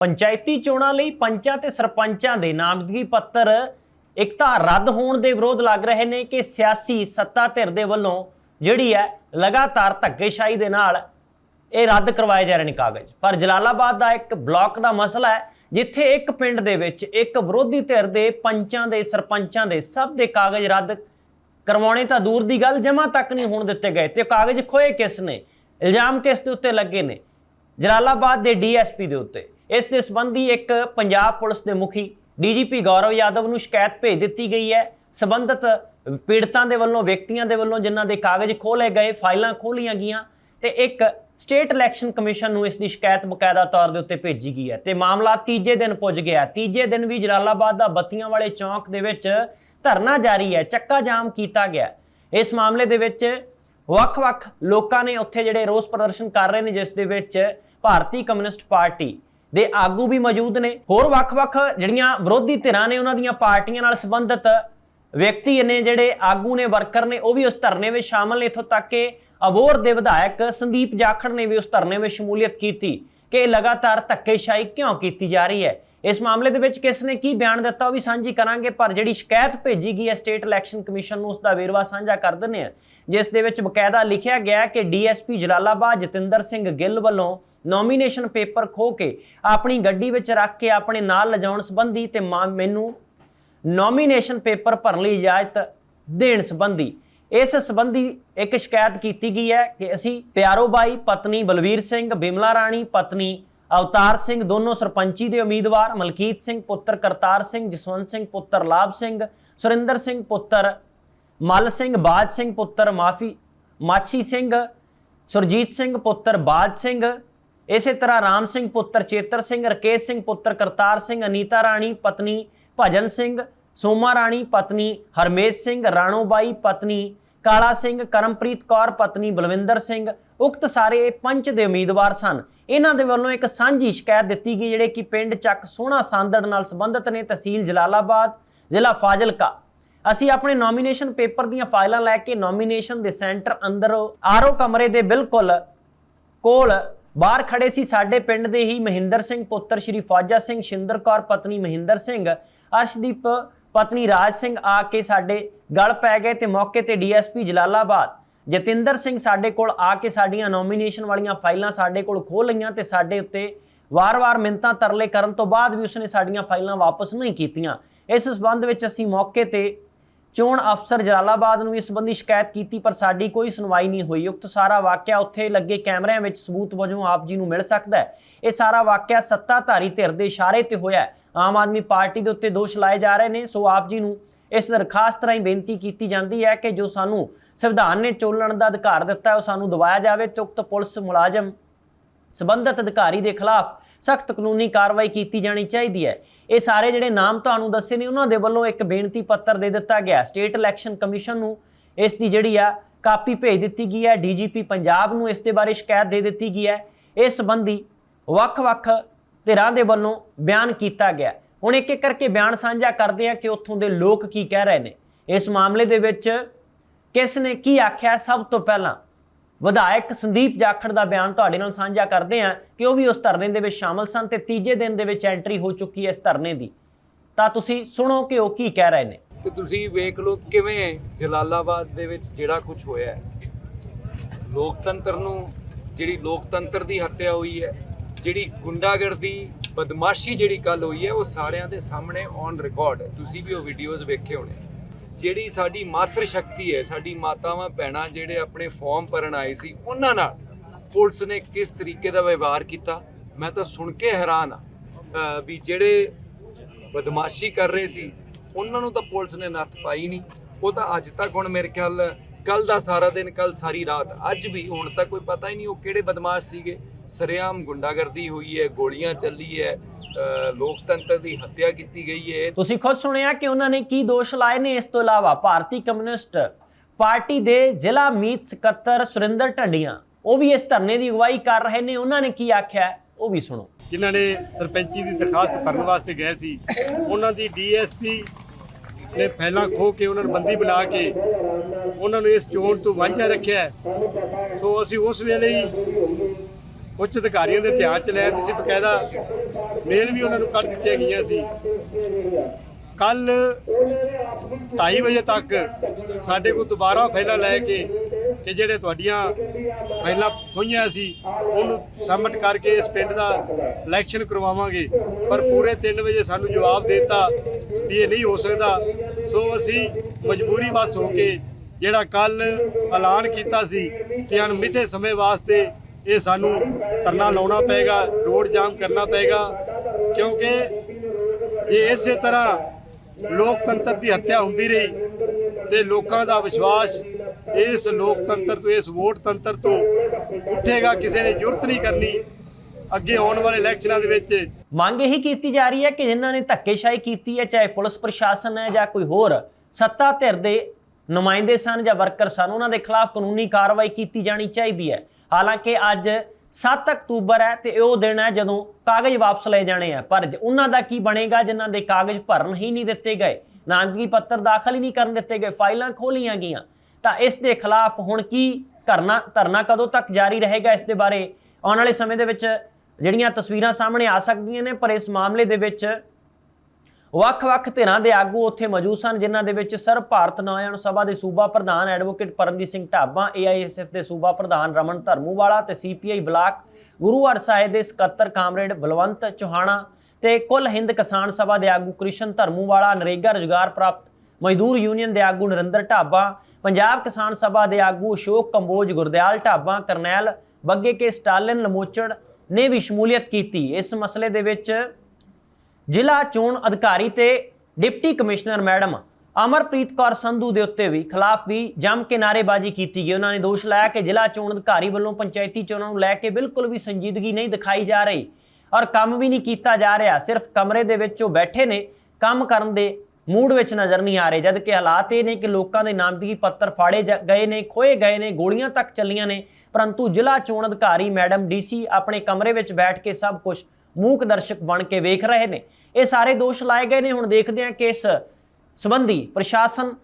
ਪੰਚਾਇਤੀ ਚੋਣਾਂ ਲਈ ਪੰਚਾਂ ਤੇ ਸਰਪੰਚਾਂ ਦੇ ਨਾਮਜ਼ਦਗੀ ਪੱਤਰ ਇੱਕ ਤਾਂ ਰੱਦ ਹੋਣ ਦੇ ਵਿਰੋਧ ਲੱਗ ਰਹੇ ਨੇ ਕਿ ਸਿਆਸੀ ਸੱਤਾ ਧਿਰ ਦੇ ਵੱਲੋਂ ਜਿਹੜੀ ਹੈ ਲਗਾਤਾਰ ਧੱਕੇਸ਼ਾਹੀ ਦੇ ਨਾਲ ਇਹ ਰੱਦ ਕਰਵਾਏ ਜਾ ਰਹੇ ਨੇ ਕਾਗਜ਼। ਪਰ ਜਲਾਲਾਬਾਦ ਦਾ ਇੱਕ ਬਲਾਕ ਦਾ ਮਸਲਾ ਹੈ, ਜਿੱਥੇ ਇੱਕ ਪਿੰਡ ਦੇ ਵਿੱਚ ਇੱਕ ਵਿਰੋਧੀ ਧਿਰ ਦੇ ਪੰਚਾਂ ਦੇ ਸਰਪੰਚਾਂ ਦੇ ਸਭ ਦੇ ਕਾਗਜ਼ ਰੱਦ ਕਰਵਾਉਣੇ ਤਾਂ ਦੂਰ ਦੀ ਗੱਲ ਜਮਾ ਤੱਕ ਨਹੀਂ ਹੋਣ ਦਿੱਤੇ ਗਏ। ਤੇ ਉਹ ਕਾਗਜ਼ ਖੋਏ ਕਿਸ ਨੇ? ਇਲਜ਼ਾਮ ਕਿਸ ਦੇ ਉੱਤੇ ਲੱਗੇ ਨੇ? ਜਲਾਲਾਬਾਦ ਦੇ ਡੀਐਸਪੀ ਦੇ ਉੱਤੇ। ਇਸ ਦੇ ਸੰਬੰਧੀ ਇੱਕ ਪੰਜਾਬ ਪੁਲਿਸ ਦੇ ਮੁਖੀ ਡੀਜੀਪੀ ਗੌਰਵ ਯਾਦਵ ਨੂੰ ਸ਼ਿਕਾਇਤ ਭੇਜ ਦਿੱਤੀ ਗਈ ਹੈ। ਸਬੰਧਤ ਪੀੜਤਾਂ ਦੇ ਵੱਲੋਂ, ਵਿਅਕਤੀਆਂ ਦੇ ਵੱਲੋਂ ਜਿਨ੍ਹਾਂ ਦੇ ਕਾਗਜ਼ ਖੋਲੇ ਗਏ, ਫਾਈਲਾਂ ਖੋਲੀਆਂ ਗਈਆਂ ਤੇ ਇੱਕ ਸਟੇਟ ਇਲੈਕਸ਼ਨ ਕਮਿਸ਼ਨ ਨੂੰ ਇਸ ਦੀ ਸ਼ਿਕਾਇਤ ਬਕਾਇਦਾ ਤੌਰ ਦੇ ਉੱਤੇ ਭੇਜੀ ਗਈ ਹੈ ਤੇ ਮਾਮਲਾ ਤੀਜੇ ਦਿਨ ਪੁੱਜ ਗਿਆ ਤੀਜੇ ਦਿਨ ਵੀ ਜਲਾਲਾਬਾਦ ਦਾ ਬੱਤੀਆਂ ਵਾਲੇ ਚੌਂਕ ਦੇ ਵਿੱਚ ਧਰਨਾ ਜਾਰੀ ਹੈ ਚੱਕਾ ਜਾਮ ਕੀਤਾ ਗਿਆ ਇਸ ਮਾਮਲੇ ਦੇ ਵਿੱਚ ਵੱਖ-ਵੱਖ ਲੋਕਾਂ ਨੇ ਉੱਥੇ ਜਿਹੜੇ ਰੋਸ ਪ੍ਰਦਰਸ਼ਨ ਕਰ ਰਹੇ ਨੇ, ਜਿਸ ਦੇ ਵਿੱਚ ਭਾਰਤੀ ਕਮਿਊਨਿਸਟ ਪਾਰਟੀ ਦੇ ਆਗੂ ਵੀ ਮੌਜੂਦ ਨੇ। ਹੋਰ ਵੱਖ-ਵੱਖ ਜਿਹੜੀਆਂ ਵਿਰੋਧੀ ਧਿਰਾਂ ਨੇ ਉਹਨਾਂ ਦੀਆਂ ਪਾਰਟੀਆਂ ਨਾਲ ਸੰਬੰਧਿਤ ਵਿਅਕਤੀ ਨੇ ਜਿਹੜੇ ਆਗੂ ਨੇ, ਵਰਕਰ ਨੇ, ਉਹ ਵੀ ਉਸ ਧਰਨੇ ਵਿੱਚ ਸ਼ਾਮਲ ਨੇ। ਇੱਥੋਂ ਤੱਕ ਕਿ ਅਬੋਰ ਦੇ ਵਿਧਾਇਕ ਸੰਦੀਪ ਜਾਖੜ ਨੇ ਵੀ ਉਸ ਧਰਨੇ ਵਿੱਚ ਸ਼ਮੂਲੀਅਤ ਕੀਤੀ ਕਿ ਇਹ ਲਗਾਤਾਰ ਧੱਕੇਸ਼ਾਹੀ ਕਿਉਂ ਕੀਤੀ ਜਾ ਰਹੀ ਹੈ? ਇਸ ਮਾਮਲੇ ਦੇ ਵਿੱਚ ਕਿਸ ਨੇ ਕੀ ਬਿਆਨ ਦਿੱਤਾ ਉਹ ਵੀ ਸਾਂਝੀ ਕਰਾਂਗੇ, ਪਰ ਜਿਹੜੀ ਸ਼ਿਕਾਇਤ ਭੇਜੀ ਗਈ ਹੈ ਸਟੇਟ ਇਲੈਕਸ਼ਨ ਕਮਿਸ਼ਨ ਨੂੰ ਉਸ ਦਾ ਵੇਰਵਾ ਸਾਂਝਾ ਕਰ ਦਿੰਦੇ ਆ ਜਿਸ ਦੇ ਵਿੱਚ ਬਕਾਇਦਾ ਲਿਖਿਆ ਗਿਆ ਹੈ ਕਿ ਡੀਐਸਪੀ ਜਲਾਲਾਬਾਦ ਜਤਿੰਦਰ ਸਿੰਘ ਗਿੱਲ ਵੱਲੋਂ ਨੋਮੀਨੇਸ਼ਨ ਪੇਪਰ ਖੋ ਕੇ ਆਪਣੀ ਗੱਡੀ ਵਿੱਚ ਰੱਖ ਕੇ ਆਪਣੇ ਨਾਲ ਲਿਜਾਉਣ ਸੰਬੰਧੀ ਤੇ ਮਾ- ਮੈਨੂੰ ਨੋਮੀਨੇਸ਼ਨ ਪੇਪਰ ਭਰਨ ਲਈ ਇਜਾਜ਼ਤ ਦੇਣ ਸੰਬੰਧੀ। ਇਸ ਸੰਬੰਧੀ ਇੱਕ ਸ਼ਿਕਾਇਤ ਕੀਤੀ ਗਈ ਹੈ ਕਿ ਅਸੀਂ ਪਿਆਰੋ ਬਾਈ, ਪਤਨੀ ਬਲਵੀਰ ਸਿੰਘ, ਬਿਮਲਾ ਰਾਣੀ, ਪਤਨੀ ਅਵਤਾਰ ਸਿੰਘ ਦੋਨੋਂ ਸਰਪੰਚੀ ਦੇ ਉਮੀਦਵਾਰ, ਮਲਕੀਤ ਸਿੰਘ ਪੁੱਤਰ, ਕਰਤਾਰ ਸਿੰਘ, ਜਸਵੰਤ ਸਿੰਘ ਪੁੱਤਰ, ਲਾਭ ਸਿੰਘ, ਸੁਰਿੰਦਰ ਸਿੰਘ ਪੁੱਤਰ, ਮਲ ਸਿੰਘ, ਬਾਜ ਸਿੰਘ ਪੁੱਤਰ, ਮਾਫੀ, ਮਾਛੀ ਸਿੰਘ, ਸੁਰਜੀਤ ਸਿੰਘ ਪੁੱਤਰ, ਬਾਜ ਸਿੰਘ, ਇਸੇ ਤਰ੍ਹਾਂ ਰਾਮ ਸਿੰਘ ਪੁੱਤਰ, ਚੇਤਰ ਸਿੰਘ, ਰਕੇਸ਼ ਸਿੰਘ ਪੁੱਤਰ, ਕਰਤਾਰ ਸਿੰਘ, ਅਨੀਤਾ ਰਾਣੀ, ਪਤਨੀ ਭਜਨ ਸਿੰਘ, ਸੋਮਾ ਰਾਣੀ, ਪਤਨੀ ਹਰਮੇਸ਼ ਸਿੰਘ, ਰਾਣੋਬਾਈ, ਪਤਨੀ ਕਾਲਾ ਸਿੰਘ, ਕਰਮਪ੍ਰੀਤ ਕੌਰ, ਪਤਨੀ ਬਲਵਿੰਦਰ ਸਿੰਘ, ਉਕਤ ਸਾਰੇ ਪੰਚ ਦੇ ਉਮੀਦਵਾਰ ਸਨ। ਇਹਨਾਂ ਦੇ ਵੱਲੋਂ ਇੱਕ ਸਾਂਝੀ ਸ਼ਿਕਾਇਤ ਦਿੱਤੀ ਗਈ, ਜਿਹੜੇ ਕਿ ਪਿੰਡ ਚੱਕ ਸੋਹਣਾ ਸਾਂਦੜ ਨਾਲ ਸੰਬੰਧਿਤ ਨੇ, ਤਹਿਸੀਲ ਜਲਾਲਾਬਾਦ, ਜ਼ਿਲ੍ਹਾ ਫਾਜ਼ਿਲਕਾ। ਅਸੀਂ ਆਪਣੇ ਨੋਮੀਨੇਸ਼ਨ ਪੇਪਰ ਦੀਆਂ ਫਾਈਲਾਂ ਲੈ ਕੇ ਨੋਮੀਨੇਸ਼ਨ ਦੇ ਸੈਂਟਰ ਅੰਦਰ ਆਰੋ ਕਮਰੇ ਦੇ ਬਿਲਕੁਲ ਕੋਲ ਬਾਹਰ ਖੜੇ ਸੀ। ਸਾਡੇ ਪਿੰਡ ਦੇ ਹੀ ਮਹਿੰਦਰ ਸਿੰਘ ਪੁੱਤਰ, ਸ਼੍ਰੀ ਫੌਜਾ ਸਿੰਘ, ਸ਼ਿੰਦਰ ਕੌਰ, ਪਤਨੀ ਮਹਿੰਦਰ ਸਿੰਘ, ਅਰਸ਼ਦੀਪ ਪਤਨੀ ਰਾਜ ਸਿੰਘ ਆ ਕੇ ਸਾਡੇ ਗਲ ਪੈ ਗਏ ਤੇ ਮੌਕੇ ਤੇ ਡੀਐਸਪੀ ਜਲਾਲਾਬਾਦ। ਜਤਿੰਦਰ ਸਿੰਘ ਸਾਡੇ ਕੋਲ ਆ ਕੇ ਸਾਡੀਆਂ ਨੋਮੀਨੇਸ਼ਨ ਵਾਲੀਆਂ ਫਾਈਲਾਂ ਸਾਡੇ ਕੋਲ ਖੋਹ ਲਈਆਂ ਤੇ ਸਾਡੇ ਉੱਤੇ ਵਾਰ-ਵਾਰ ਮਿੰਤਾਂ ਤਰਲੇ ਕਰਨ ਤੋਂ ਬਾਅਦ ਵੀ ਉਸਨੇ ਸਾਡੀਆਂ ਫਾਈਲਾਂ ਵਾਪਸ ਨਹੀਂ ਕੀਤੀਆਂ। ਇਸ ਸਬੰਧ ਵਿੱਚ ਅਸੀਂ ਮੌਕੇ ਤੇ ਚੋਣ ਅਫਸਰ ਜਲਾਲਾਬਾਦ ਨੂੰ ਇਸ ਸੰਬੰਧੀ ਸ਼ਿਕਾਇਤ ਕੀਤੀ, ਪਰ ਸਾਡੀ ਕੋਈ ਸੁਣਵਾਈ ਨਹੀਂ ਹੋਈ। ਉਕਤ ਸਾਰਾ ਵਾਕਿਆ ਉੱਥੇ ਲੱਗੇ ਕੈਮਰਿਆਂ ਵਿੱਚ ਸਬੂਤ ਵਜੋਂ ਆਪ ਜੀ ਨੂੰ ਮਿਲ ਸਕਦਾ ਹੈ। ਇਹ ਸਾਰਾ ਵਾਕਿਆ ਸੱਤਾਧਾਰੀ ਧਿਰ ਦੇ ਇਸ਼ਾਰੇ ਤੇ ਹੋਇਆ ਹੈ। ਆਮ ਆਦਮੀ ਪਾਰਟੀ ਦੇ ਉੱਤੇ ਦੋਸ਼ ਲਾਏ ਜਾ ਰਹੇ ਨੇ। ਸੋ ਆਪ ਜੀ ਨੂੰ ਇਸ ਦਰਖਾਸਤ ਰਾਹੀਂ ਬੇਨਤੀ ਕੀਤੀ ਜਾਂਦੀ ਹੈ ਕਿ ਜੋ ਸਾਨੂੰ ਸੰਵਿਧਾਨ ਨੇ ਚੋਲਣ ਦਾ ਅਧਿਕਾਰ ਦਿੱਤਾ ਹੈ ਉਹ ਸਾਨੂੰ ਦਵਾਇਆ ਜਾਵੇ। ਤੇ ਉਕਤ ਪੁਲਿਸ ਮੁਲਾਜ਼ਮ, ਸਬੰਧਤ ਅਧਿਕਾਰੀ ਦੇ ਖਿਲਾਫ ਸਖਤ ਕਾਨੂੰਨੀ ਕਾਰਵਾਈ ਕੀਤੀ ਜਾਣੀ ਚਾਹੀਦੀ ਹੈ। ਇਹ ਸਾਰੇ ਜਿਹੜੇ ਨਾਮ ਤੁਹਾਨੂੰ ਦੱਸੇ ਨੇ, ਉਹਨਾਂ ਦੇ ਵੱਲੋਂ ਇੱਕ ਬੇਨਤੀ ਪੱਤਰ ਦੇ ਦਿੱਤਾ ਗਿਆ ਸਟੇਟ ਇਲੈਕਸ਼ਨ ਕਮਿਸ਼ਨ ਨੂੰ ਇਸ ਦੀ ਜਿਹੜੀ ਆ ਕਾਪੀ ਭੇਜ ਦਿੱਤੀ ਗਈ ਹੈ। ਡੀਜੀਪੀ ਪੰਜਾਬ ਨੂੰ ਇਸ ਦੇ ਬਾਰੇ ਸ਼ਿਕਾਇਤ ਦੇ ਦਿੱਤੀ ਗਈ ਹੈ। ਇਸ ਸੰਬੰਧੀ ਵੱਖ-ਵੱਖ ਧਿਰਾਂ ਦੇ ਵੱਲੋਂ ਬਿਆਨ ਕੀਤਾ ਗਿਆ। ਹੁਣ ਇੱਕ ਇੱਕ ਕਰਕੇ ਬਿਆਨ ਸਾਂਝਾ ਕਰਦੇ ਆ ਕਿ ਉੱਥੋਂ ਦੇ ਲੋਕ ਕੀ ਕਹਿ ਰਹੇ ਨੇ। ਇਸ ਮਾਮਲੇ ਦੇ ਵਿੱਚ ਕਿਸ ਨੇ ਕੀ ਆਖਿਆ? ਸਭ ਤੋਂ ਪਹਿਲਾਂ ਵਿਧਾਇਕ ਸੰਦੀਪ ਜਾਖੜ ਦਾ ਬਿਆਨ ਤੁਹਾਡੇ ਨਾਲ ਸਾਂਝਾ ਕਰਦੇ ਹਾਂ ਕਿ ਉਹ ਵੀ ਉਸ ਧਰਨੇ ਦੇ ਵਿੱਚ ਸ਼ਾਮਲ ਸਨ ਤੇ ਤੀਜੇ ਦਿਨ ਦੇ ਵਿੱਚ ਐਂਟਰੀ ਹੋ ਚੁੱਕੀ ਹੈ ਇਸ ਧਰਨੇ ਦੀ। ਤਾਂ ਤੁਸੀਂ ਸੁਣੋ ਕਿ ਉਹ ਕੀ ਕਹਿ ਰਹੇ ਨੇ। ਤੇ ਤੁਸੀਂ ਵੇਖ ਲਓ ਕਿਵੇਂ ਜਲਾਲਾਬਾਦ ਦੇ ਵਿੱਚ ਜਿਹੜਾ ਕੁਝ ਹੋਇਆ ਹੈ। ਲੋਕਤੰਤਰ ਨੂੰ ਜਿਹੜੀ ਲੋਕਤੰਤਰ ਦੀ ਹੱਤਿਆ ਹੋਈ ਹੈ ਜਿਹੜੀ ਗੁੰਡਾਗਰਦੀ, ਬਦਮਾਸ਼ੀ ਜਿਹੜੀ ਕੱਲ ਹੋਈ ਹੈ, ਉਹ ਸਾਰਿਆਂ ਦੇ ਸਾਹਮਣੇ ਔਨ ਰਿਕਾਰਡ ਹੈ। ਤੁਸੀਂ ਵੀ ਉਹ ਵੀਡੀਓਜ਼ ਵੇਖੇ ਹੋਣੇ। ਜਿਹੜੀ ਸਾਡੀ ਮਾਤਰ ਸ਼ਕਤੀ ਹੈ, ਸਾਡੀ ਮਾਤਾਵਾਂ, ਭੈਣਾਂ ਜਿਹੜੇ ਆਪਣੇ ਫਾਰਮ ਭਰਨ ਆਏ ਸੀ, ਉਹਨਾਂ ਨਾਲ ਪੁਲਿਸ ਨੇ ਕਿਸ ਤਰੀਕੇ ਦਾ ਵਿਵਹਾਰ ਕੀਤਾ? ਮੈਂ ਤਾਂ ਸੁਣ ਕੇ ਹੈਰਾਨ ਆ ਵੀ ਜਿਹੜੇ ਬਦਮਾਸ਼ੀ ਕਰ ਰਹੇ ਸੀ, ਉਹਨਾਂ ਨੂੰ ਤਾਂ ਪੁਲਿਸ ਨੇ ਨੱਥ ਪਾਈ ਨਹੀਂ। ਉਹ ਤਾਂ ਅੱਜ ਤੱਕ ਹੁਣ ਮੇਰੇ ਖਿਆਲ ਕੱਲ ਦਾ ਸਾਰਾ ਦਿਨ ਕੱਲ ਸਾਰੀ ਰਾਤ, ਅੱਜ ਵੀ ਹੁਣ ਤੱਕ ਕੋਈ ਪਤਾ ਹੀ ਨਹੀਂ ਉਹ ਕਿਹੜੇ ਬਦਮਾਸ਼ ਸੀਗੇ। ਸਰਿਆਮ ਗੁੰਡਾਗਰਦੀ ਹੋਈ ਹੈ ਗੋਲੀਆਂ ਚੱਲੀ ਹੈ ਲੋਕਤੰਤਰ ਦੀ ਹੱਤਿਆ ਕੀਤੀ ਗਈ ਹੈ। ਤੁਸੀਂ ਖੁਦ ਸੁਣਿਆ ਕਿ ਉਹਨਾਂ ਨੇ ਕੀ ਦੋਸ਼ ਲਾਏ ਨੇ? ਇਸ ਤੋਂ ਇਲਾਵਾ ਭਾਰਤੀ ਕਮਿਊਨਿਸਟ ਪਾਰਟੀ ਦੇ ਜ਼ਿਲ੍ਹਾ ਮੀਤ ਸਕੱਤਰ ਸੁਰਿੰਦਰ ਢੰਡੀਆਂ ਉਹ ਵੀ ਇਸ ਧਰਨੇ ਦੀ ਅਗਵਾਈ ਕਰ ਰਹੇ ਨੇ। ਉਹਨਾਂ ਨੇ ਕੀ ਆਖਿਆ? ਉਹ ਵੀ ਸੁਣੋ। ਜਿਨ੍ਹਾਂ ਨੇ ਸਰਪੰਚੀ ਦੀ ਦਰਖਾਸਤ ਭਰਨ ਵਾਸਤੇ ਗਏ ਸੀ ਉਹਨਾਂ ਦੀ ਡੀਐਸਪੀ ਨੇ ਪਹਿਲਾਂ ਖੋ ਕੇ ਉਹਨਾਂ ਨੂੰ ਬੰਦੀ ਬਣਾ ਕੇ ਉਹਨਾਂ ਨੂੰ ਇਸ ਚੋਣ ਤੋਂ ਵਾਂਝਾ ਰੱਖਿਆ ਹੈ। ਸੋ ਅਸੀਂ ਉਸ ਵੇਲੇ ਹੀ ਉੱਚ ਅਧਿਕਾਰੀਆਂ ਦੇ ਧਿਆਨ ਚ ਲਿਆ ਤੁਸੀਂ ਬਕਾਇਦਾ ਮੇਲ ਵੀ ਉਹਨਾਂ ਨੂੰ ਕੱਢ ਦਿੱਤੀਆਂ ਗਈਆਂ ਸੀ। ਕੱਲ 2:30 ਵਜੇ ਤੱਕ ਸਾਡੇ ਕੋਲ ਦੁਬਾਰਾ ਫਾਈਲਾਂ ਲੈ ਕੇ ਕਿ ਜਿਹੜੇ ਤੁਹਾਡੀਆਂ ਫਾਈਲਾਂ ਖੋਈਆਂ ਸੀ, ਉਹਨੂੰ ਸਬਮਿਟ ਕਰਕੇ ਇਸ ਪਿੰਡ ਦਾ ਇਲੈਕਸ਼ਨ ਕਰਵਾਵਾਂਗੇ। ਪਰ ਪੂਰੇ 3 ਵਜੇ ਸਾਨੂੰ ਜਵਾਬ ਦੇ ਦਿੱਤਾ ਵੀ ਇਹ ਨਹੀਂ ਹੋ ਸਕਦਾ। ਸੋ ਅਸੀਂ ਮਜਬੂਰੀ ਬਸ ਹੋ ਕੇ ਜਿਹੜਾ ਕੱਲ ਐਲਾਨ ਕੀਤਾ ਸੀ ਕਿ ਅਣਮਿੱਥੇ ਸਮੇਂ ਵਾਸਤੇ ਇਹ ਸਾਨੂੰ ਧਰਨਾ ਲਾਉਣਾ ਪਏਗਾ, ਰੋਡ ਜਾਮ ਕਰਨਾ ਪਏਗਾ, ਕਿਉਂਕਿ ਇਹ ਇਸੇ ਤਰ੍ਹਾਂ ਲੋਕਤੰਤਰ ਦੀ ਹੱਤਿਆ ਹੁੰਦੀ ਰਹੀ ਤੇ ਲੋਕਾਂ ਦਾ ਵਿਸ਼ਵਾਸ ਇਸ ਲੋਕਤੰਤਰ ਤੋਂ, ਇਸ ਵੋਟ ਤੰਤਰ ਤੋਂ ਉੱਠੇਗਾ, ਕਿਸੇ ਨੇ ਜ਼ਰੂਰਤ ਨਹੀਂ ਕਰਨੀ ਅੱਗੇ ਆਉਣ ਵਾਲੇ ਇਲੈਕਸ਼ਨਾਂ ਦੇ ਵਿੱਚ। ਮੰਗ ਇਹੀ ਕੀਤੀ ਜਾ ਰਹੀ ਹੈ ਕਿ ਜਿਨ੍ਹਾਂ ਨੇ ਧੱਕੇਸ਼ਾਹੀ ਕੀਤੀ ਹੈ, ਚਾਹੇ ਪੁਲਿਸ ਪ੍ਰਸ਼ਾਸਨ ਹੈ ਜਾਂ ਕੋਈ ਹੋਰ, ਸੱਤਾ ਧਿਰ ਦੇ ਨੁਮਾਇੰਦੇ ਸਨ ਜਾਂ ਵਰਕਰ ਸਨ, ਉਹਨਾਂ ਦੇ ਖਿਲਾਫ ਕਾਨੂੰਨੀ ਕਾਰਵਾਈ ਕੀਤੀ ਜਾਣੀ ਚਾਹੀਦੀ ਹੈ। ਹਾਲਾਂਕਿ ਅੱਜ 7 ਅਕਤੂਬਰ ਹੈ ਤੇ ਉਹ ਦਿਨ ਹੈ ਜਦੋਂ ਕਾਗਜ਼ ਵਾਪਸ ਲਏ ਜਾਣੇ ਆ। ਪਰ ਜ- ਉਹਨਾਂ ਦਾ ਕੀ ਬਣੇਗਾ, ਜਿਨ੍ਹਾਂ ਦੇ ਕਾਗਜ਼ ਭਰਨ ਹੀ ਨਹੀਂ ਦਿੱਤੇ ਗਏ, ਨਾਮਜ਼ਦਗੀ ਪੱਤਰ ਦਾਖਲ ਹੀ ਨਹੀਂ ਕਰਨ ਦਿੱਤੇ ਗਏ, ਫਾਈਲਾਂ ਖੋਲੀਆਂ ਗਈਆਂ, ਤਾਂ ਇਸ ਦੇ ਖਿਲਾਫ ਹੁਣ ਕੀ ਕਰਨਾ, ਧਰਨਾ ਕਦੋਂ ਤੱਕ ਜਾਰੀ ਰਹੇਗਾ ਇਸ ਦੇ ਬਾਰੇ ਆਉਣ ਵਾਲੇ ਸਮੇਂ ਦੇ ਵਿੱਚ ਜਿਹੜੀਆਂ ਤਸਵੀਰਾਂ ਸਾਹਮਣੇ ਆ ਸਕਦੀਆਂ ਨੇ, ਪਰ ਇਸ ਮਾਮਲੇ ਦੇ ਵਿੱਚ ਵੱਖ-ਵੱਖ ਧਿਰਾਂ ਦੇ ਆਗੂ ਉੱਥੇ ਮੌਜੂਦ ਸਨ, ਜਿਨ੍ਹਾਂ ਦੇ ਵਿੱਚ ਸਰਬ ਭਾਰਤ ਨੌਜਵਾਨ ਸਭਾ ਦੇ ਸੂਬਾ ਪ੍ਰਧਾਨ ਐਡਵੋਕੇਟ ਪਰਮਜੀਤ ਸਿੰਘ ਢਾਬਾ ਏਆਈਐਸਐਫ ਦੇ ਸੂਬਾ ਪ੍ਰਧਾਨ ਰਮਨ ਧਰਮੂਵਾਲਾ ਤੇ ਸੀਪੀਆਈ ਬਲਾਕ ਗੁਰੂ ਸਾਹਿਬ ਦੇ ਸਕੱਤਰ ਕਾਮਰੇਡ ਬਲਵੰਤ ਚੋਹਾਣਾ ਤੇ ਕੁੱਲ ਹਿੰਦ ਕਿਸਾਨ ਸਭਾ ਦੇ ਆਗੂ ਕ੍ਰਿਸ਼ਨ ਧਰਮੂਵਾਲਾ, ਨਰੇਗਾ ਰੁਜ਼ਗਾਰ ਪ੍ਰਾਪਤ ਮਜ਼ਦੂਰ ਯੂਨੀਅਨ ਦੇ ਆਗੂ ਨਰਿੰਦਰ ਢਾਬਾ, ਪੰਜਾਬ ਕਿਸਾਨ ਸਭਾ ਦੇ ਆਗੂ ਅਸ਼ੋਕ ਕੰਬੋਜ, ਗੁਰਦਿਆਲ ਢਾਬਾ, ਕਰਨੈਲ ਬੱਗੇ ਕੇ ਸਟਾਲਿਨ ਲਮੋਚੜ ਨੇ ਵੀ ਸ਼ਮੂਲੀਅਤ ਕੀਤੀ। ਇਸ ਮਸਲੇ ਦੇ ਵਿੱਚ ਜ਼ਿਲ੍ਹਾ ਚੋਣ ਅਧਿਕਾਰੀ ਤੇ deputy commissioner madam Amarpreet Kaur Sandhu ਦੇ ਉੱਤੇ ਵੀ ਖਿਲਾਫ ਵੀ ਜੰਮ ਕੇ ਨਾਅਰੇਬਾਜ਼ੀ ਕੀਤੀ ਗਈ। ਉਹਨਾਂ ਨੇ ਦੋਸ਼ ਲਾਇਆ ਕਿ ਜ਼ਿਲ੍ਹਾ ਚੋਣ ਅਧਿਕਾਰੀ ਵੱਲੋਂ ਪੰਚਾਇਤੀ ਚੋਣਾਂ ਨੂੰ ਲੈ ਕੇ ਬਿਲਕੁਲ ਵੀ ਸੰਜੀਦਗੀ ਨਹੀਂ ਦਿਖਾਈ ਜਾ ਰਹੀ ਔਰ ਕੰਮ ਵੀ ਨਹੀਂ ਕੀਤਾ ਜਾ ਰਿਹਾ। ਸਿਰਫ ਕਮਰੇ ਦੇ ਵਿੱਚ ਉਹ ਬੈਠੇ ਨੇ, ਕੰਮ ਕਰਨ ਦੇ ਮੂਡ ਵਿੱਚ ਨਜ਼ਰ ਨਹੀਂ ਆ ਰਹੇ ਜਦ ਕਿ ਹਾਲਾਤ ਇਹ ਨੇ ਕਿ ਲੋਕਾਂ ਦੇ ਨਾਮਜ਼ਦਗੀ ਪੱਤਰ ਫਾੜੇ ਜਾ- ਗਏ ਨੇ, ਖੋਏ ਗਏ ਨੇ, ਗੋਲੀਆਂ ਤੱਕ ਚੱਲੀਆਂ ਨੇ। ਪਰੰਤੂ ਜ਼ਿਲ੍ਹਾ ਚੋਣ ਅਧਿਕਾਰੀ ਮੈਡਮ ਡੀਸੀ ਆਪਣੇ ਕਮਰੇ ਵਿੱਚ ਬੈਠ ਕੇ ਸਭ ਕੁਝ ਮੂਕ ਦਰਸ਼ਕ ਬਣ ਕੇ ਵੇਖ ਰਹੇ ਨੇ। ਇਹ ਸਾਰੇ ਦੋਸ਼ ਲਾਏ ਗਏ ਨੇ। ਹੁਣ ਦੇਖਦੇ ਹਾਂ ਕਿ ਇਸ ਸੰਬੰਧੀ ਪ੍ਰਸ਼ਾਸਨ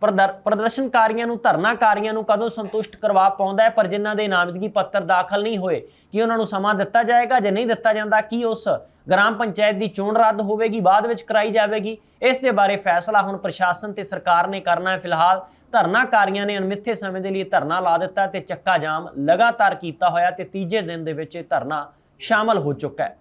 ਪ੍ਰਦਰ- ਪ੍ਰਦਰਸ਼ਨਕਾਰੀਆਂ ਨੂੰ, ਧਰਨਾਕਾਰੀਆਂ ਨੂੰ ਕਦੋਂ ਸੰਤੁਸ਼ਟ ਕਰਵਾ ਪਾਉਂਦਾ ਹੈ, ਪਰ ਜਿਨ੍ਹਾਂ ਦੇ ਨਾਮਜ਼ਦਗੀ ਪੱਤਰ ਦਾਖਲ ਨਹੀਂ ਹੋਏ, ਕੀ ਉਹਨਾਂ ਨੂੰ ਸਮਾਂ ਦਿੱਤਾ ਜਾਏਗਾ? ਜੇ ਨਹੀਂ ਦਿੱਤਾ ਜਾਂਦਾ, ਕੀ ਉਸ ਗ੍ਰਾਮ ਪੰਚਾਇਤ ਦੀ ਚੋਣ ਰੱਦ ਹੋਵੇਗੀ, ਬਾਅਦ ਵਿੱਚ ਕਰਾਈ ਜਾਵੇਗੀ? ਇਸ ਦੇ ਬਾਰੇ ਫੈਸਲਾ ਹੁਣ ਪ੍ਰਸ਼ਾਸਨ ਤੇ ਸਰਕਾਰ ਨੇ ਕਰਨਾ ਹੈ ਫਿਲਹਾਲ। ਧਰਨਾਕਾਰੀਆਂ ਨੇ ਅਣਮਿੱਥੇ ਸਮੇਂ ਦੇ ਲਈ ਧਰਨਾ ਲਾ ਦਿੱਤਾ ਤੇ ਚੱਕਾ ਜਾਮ ਲਗਾਤਾਰ ਕੀਤਾ ਹੋਇਆ ਤੇ ਤੀਜੇ ਦਿਨ ਦੇ ਵਿੱਚ ਇਹ ਧਰਨਾ ਸ਼ਾਮਲ ਹੋ ਚੁੱਕਾ ਹੈ।